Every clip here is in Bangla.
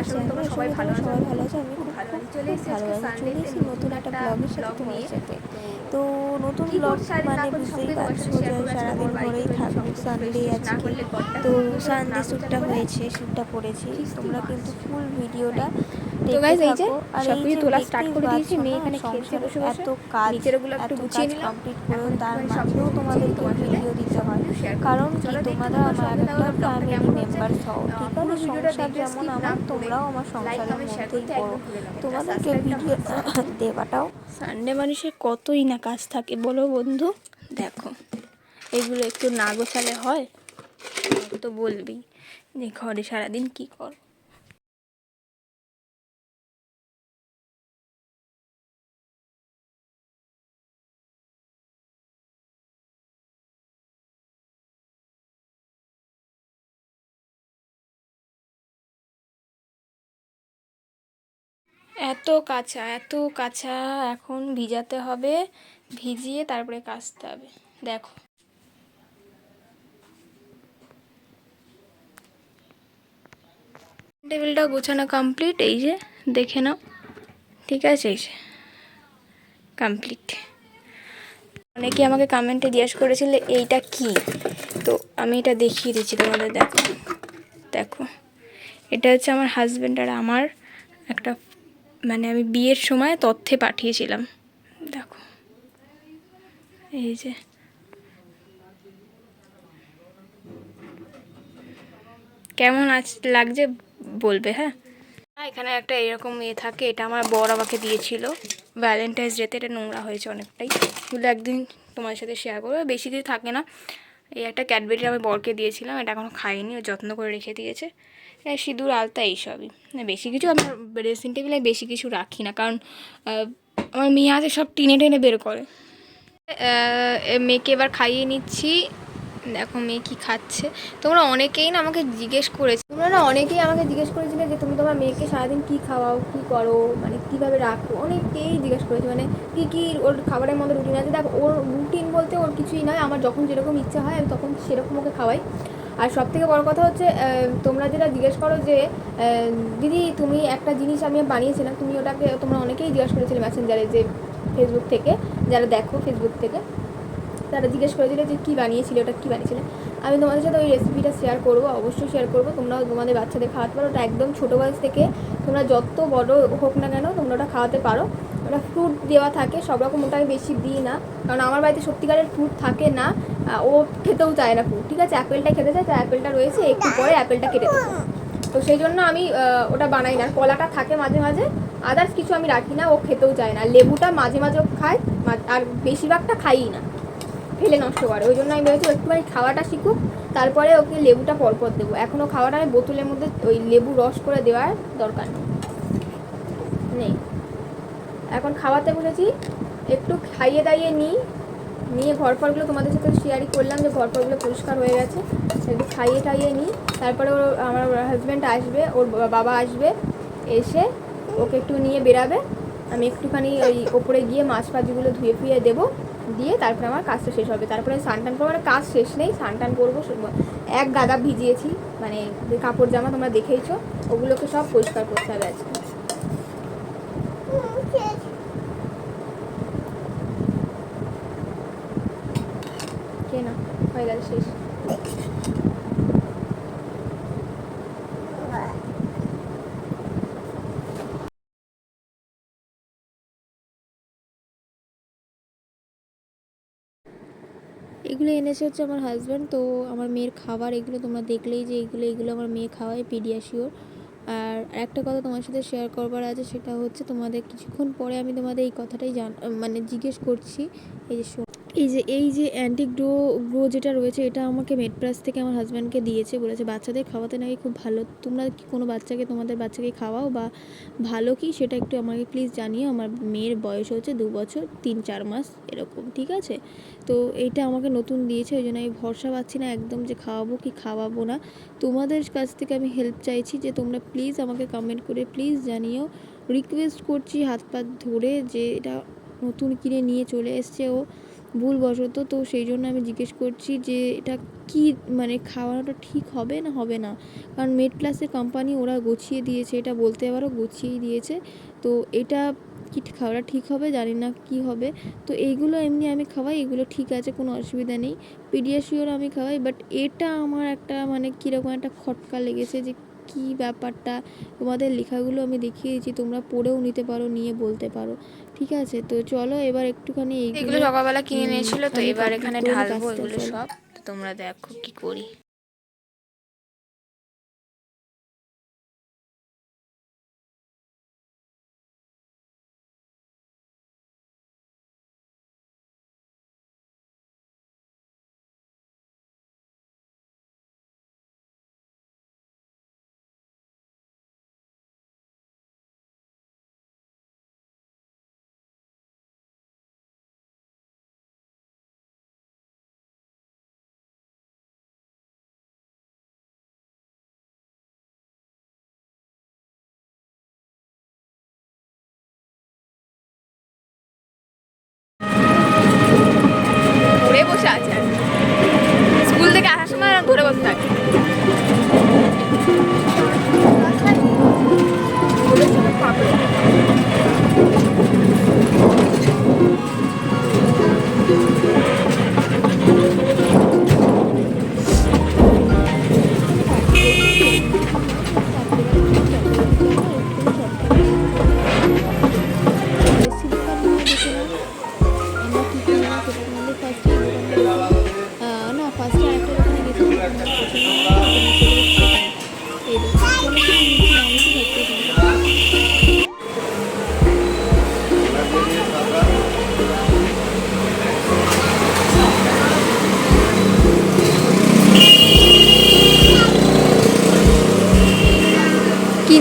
আশা তোমরা সবাই ভালো আছে। সবাই ভালো আছো। আমি খুব ভালো চলে এসেছি চলে এসেছি নতুন একটা ব্লগের সাথে তোমার সাথে। তো নতুন ব্লগ মানে বুঝতেই পারছ যে সারাদিন ঘরেই থাকব সানডে আজকে। তো সানডে শ্যুটটা হয়েছে শ্যুটটা পড়েছি। তোমরা কিন্তু ফুল ভিডিওটা তো এই যে তোলা start করে দিয়েছি, মেয়ে এখানে খেলছে বসে বসে। এত কাজ নিচেরগুলো একটু গুছিয়ে নিলাম। কমপ্লিট করে তার মাঝেও কিছু তোমাদেরকে ভিডিও দিতে হয়। কারণ কি তোমরা আমার একটা ফ্যামিলি মেম্বার হও ঠিক আছে? সংসার যেমন আমার তোমরাও আমার সংসারের মধ্যেই না। তোমাদেরকে ভিডিও দেওয়াটাও সানডে মানুষের কতই না কাজ থাকে বলো বন্ধু? দেখো এগুলো একটু না গোছালে হয় তো বলবি যে ঘরে সারাদিন কি কর? এত কাঁচা এত কাঁচা এখন ভিজাতে হবে, ভিজিয়ে তারপরে কাচতে হবে। দেখো। টেবিলটা গোছানো কমপ্লিট এই যে দেখে নাও। ঠিক আছে, এই যে কমপ্লিট অনেকে আমাকে কমেন্টে জিজ্ঞেস করেছিল, এইটা কি? তো আমি এটা দেখিয়ে দিচ্ছি তোমাদের দেখো দেখো। এটা হচ্ছে আমার হাজব্যান্ড আর আমার একটা মানে আমি বিয়ের সময় তথ্যে পাঠিয়েছিলাম। দেখো। এই যে। কেমন আছ লাগছে বলবে হ্যাঁ? হ্যাঁ, এখানে একটা এরকম ইয়ে থাকে এটা আমার বর আমাকে দিয়েছিল। ভ্যালেন্টাইন্স ডেতে এটা নোংরা হয়েছে অনেকটাই। এগুলো একদিন তোমার সাথে শেয়ার করব বেশি কিছু থাকে না। এই একটা ক্যাডবেরি আমি বরকে দিয়েছিলাম, এটা এখনও খাইনি, ও যত্ন করে রেখে দিয়েছে। সিঁদুর, আলতা এইসবই বেশি কিছু আমার ড্রেসিং টেবিলে বেশি কিছু রাখি না, কারণ আমার মেয়ে আছে সব টেনে টেনে বের করে। মেয়েকে এবার খাইয়ে নিচ্ছি। দেখো মেয়ে কি খাচ্ছে। তোমরা অনেকেই না আমাকে জিজ্ঞেস করেছে তোমরা না অনেকেই আমাকে জিজ্ঞেস করেছিলে যে তুমি তোমার মেয়েকে সারাদিন কি খাওয়াও, কি করো মানে কীভাবে রাখো? অনেকেই জিজ্ঞেস করেছে মানে কি কি ওর খাবারের মধ্যে রুটিন আছে? দেখো, ওর রুটিন বলতে ওর কিছুই নয়, আমার যখন যেরকম ইচ্ছা হয়, আমি তখন সেরকম ওকে খাওয়াই। আর সব থেকে বড় কথা হচ্ছে তোমরা যেটা জিজ্ঞেস করো যে দিদি, তুমি একটা জিনিস আমি বানিয়েছিলাম, তুমি ওটাকে তোমরা অনেকেই জিজ্ঞেস করেছিলে মেসেঞ্জারে যে ফেসবুক থেকে, যারা দেখো ফেসবুক থেকে। তারা জিজ্ঞেস করেছিল যে কী বানিয়েছিলে, ওটা কী বানিয়েছিলে। আমি তোমাদের সাথে ওই রেসিপিটা শেয়ার করব, অবশ্যই শেয়ার করব। তোমরাও তোমাদের বাচ্চাদের খাওয়াতে পারো। ওটা একদম ছোটো বয়স থেকে তোমরা যত বড় হোক না কেন তোমরা ওটা খাওয়াতে পারো। ওটা ফ্রুট দেওয়া থাকে, সব রকম ওটা আমি বেশি দিই না। কারণ আমার বাড়িতে সত্যিকারের ফ্রুট থাকে না। ও খেতেও চায় না ফ্রুট ঠিক আছে? অ্যাপেলটা খেতে চায়, তো অ্যাপেলটা রয়েছে, একটু পরে অ্যাপেলটা কেটে দেবো। তো সেই জন্য আমি ওটা বানাই না। কলাটা থাকে মাঝে মাঝে আদার্স কিছু আমি রাখি না, ও খেতেও চায় না। লেবুটা মাঝে মাঝে খায় আর বেশিরভাগটা খাইই না। ফেলে নষ্ট করে। ওই জন্য আমি ভেবেছি একটুখানি খাওয়াটা শিখুক, তারপরে ওকে লেবুটা পরপর দেবো। এখনও খাওয়াটা আমি বোতলের মধ্যে ওই লেবু রস করে দেওয়ার দরকার নেই। নেই। এখন খাওয়াতে বলেছি, একটু খাইয়ে দাইয়ে নিই। নিয়ে ঘর ফরগুলো তোমাদের সাথে শেয়ারই করলাম যে ঘর ফরগুলো পরিষ্কার হয়ে গেছে। একটু খাইয়ে টাইয়ে নিই। তারপরে ওর, আমার হাজব্যান্ড আসবে, ওর বাবা আসবে, এসে ওকে একটু নিয়ে বেরাবে। আমি একটুখানি ওই ওপরে গিয়ে মাছ ফাছগুলো ধুয়ে ফুয়ে দেবো। দিয়ে তারপরে আমার কাজটা শেষ হবে। তারপরে স্নান টান করব মানে কাজ শেষ নেই, স্নান টান করব এক গাদা ভিজিয়েছি মানে যে কাপড় জামা তোমরা দেখেইছো, ওগুলোকে সব পরিষ্কার করতে হবে আজকে। কেনা হয়ে গেল, শেষ। এগুলো এনেছে হচ্ছে আমার হাজব্যান্ড তো আমার মেয়ের খাবার এগুলো তোমরা দেখলেই যে এগুলো এগুলো আমার মেয়ে খাওয়ায় পিডিয়াশিওর আর একটা কথা তোমার সাথে শেয়ার করবার আছে, সেটা হচ্ছে তোমাদের কিছুক্ষণ পরে আমি তোমাদের এই কথাটাই জান মানে জিজ্ঞেস করছি, এই যে এই যে এই যে অ্যান্টিক গ্রো গ্রো যেটা রয়েছে, এটা আমাকে মেডপ্লাস থেকে আমার হাজব্যান্ডকে দিয়েছে। বলেছে, বাচ্চাদের খাওয়াতে নাকি খুব ভালো। তোমরা কি কোনো বাচ্চাকে, তোমাদের বাচ্চাকে খাওয়াও বা ভালো কি? সেটা একটু আমাকে প্লিজ জানিও। আমার মেয়ের বয়স হচ্ছে দু বছর, তিন চার মাস, এরকম, ঠিক আছে? তো এইটা আমাকে নতুন দিয়েছে, ওই জন্য আমি ভরসা পাচ্ছি না একদম যে খাওয়াবো কি খাওয়াবো না। তোমাদের কাছ থেকে আমি হেল্প চাইছি যে, তোমরা প্লিজ আমাকে কমেন্ট করে প্লিজ জানিও। রিকোয়েস্ট করছি হাত পা ধরে যে, এটা নতুন কিনে নিয়ে চলে এসছে ও। ভুলবশত তো সেই জন্য আমি জিজ্ঞেস করছি যে এটা কি মানে খাওয়ানোটা ঠিক হবে না হবে না? কারণ মেড প্লাসের কোম্পানি ওরা গুছিয়ে দিয়েছে, এটা বলতে পারো গুছিয়েই দিয়েছে। তো এটা কি খাওয়াটা ঠিক হবে জানি না কি হবে। তো এইগুলো এমনি আমি খাওয়াই, এগুলো ঠিক আছে, কোনো অসুবিধা নেই। পিডিয়াশিওর আমি খাওয়াই বাট এটা আমার একটা মানে কীরকম একটা খটকা লেগেছে যে কী ব্যাপারটা? তোমাদের লেখাগুলো আমি দেখিয়েছি তোমরা পড়েও নিতে পারো নিয়ে বলতে পারো। ঠিক আছে? তো চলো এবার একটুখানি এগুলো এইগুলো সকালবেলা কিনে নিয়েছিল তো এবার এখানে ঢালবো এগুলো সব। তোমরা দেখো কি করি।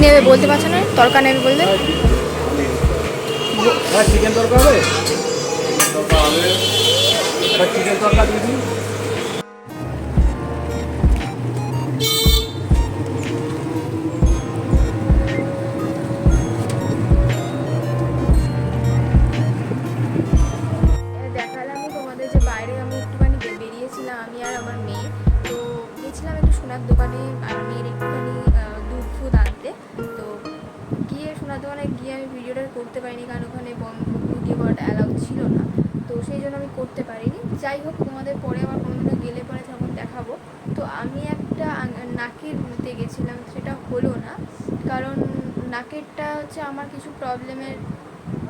নেবে বলতে পারছ না? তরকা নেবে বললে? হ্যাঁ চিকেন তরকা হবে? চিকেন তরকা আমি আর আমার মেয়ে। তো গেছিলাম একটু সোনার দোকানে আর মেয়ের তো গিয়ে সোনার দোকানে গিয়ে আমি ভিডিওটা করতে পারিনি, কারণ ওখানে বন্ধ ভিডিও করাটা অ্যালাউ ছিল না। তো সেই জন্য আমি করতে পারিনি। যাই হোক, তোমাদের পরে আমার কোনোদিনও গেলে পরে তখন দেখাবো। তো আমি একটা নাকের ঘুরতে গেছিলাম, সেটা হলো না। কারণ নাকেরটা হচ্ছে আমার কিছু প্রবলেমের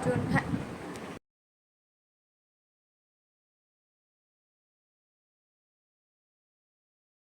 জন্য হ্যাঁ